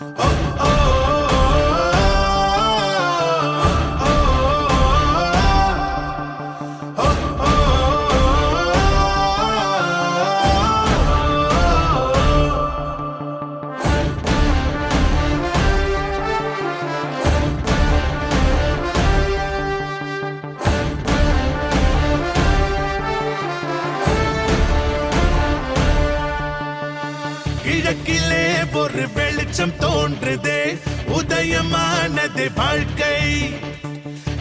Oh. ஒரு வெளிச்சம் தோன்றுதே. உதயமானது வாழ்க்கை.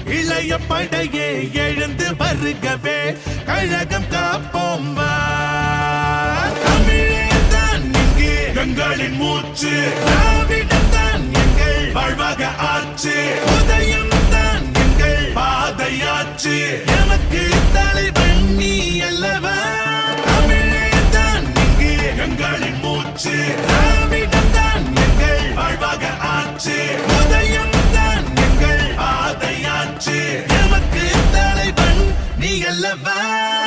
இளைய படையே எழுந்து வருகவே. கழகம் காப்போம் வா. தமிழேதான் இங்கே. எங்களின் மூச்சு. திராவிடம்தான் எங்கள் வாழ்வாக ஆச்சு. உதயம் தான் எங்கள் பாதையாச்சு. எனக்கு நீ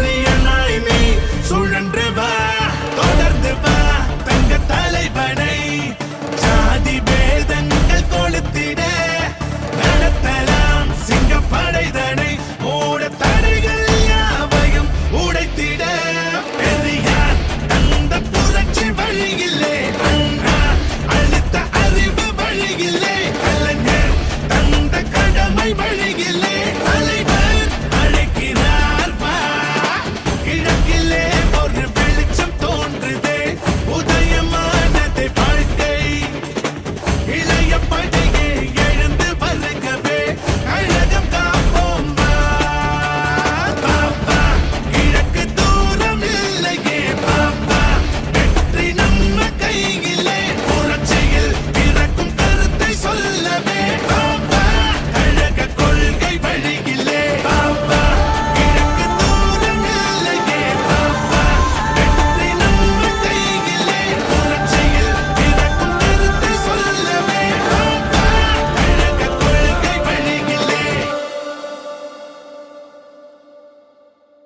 இளைய பள்ளி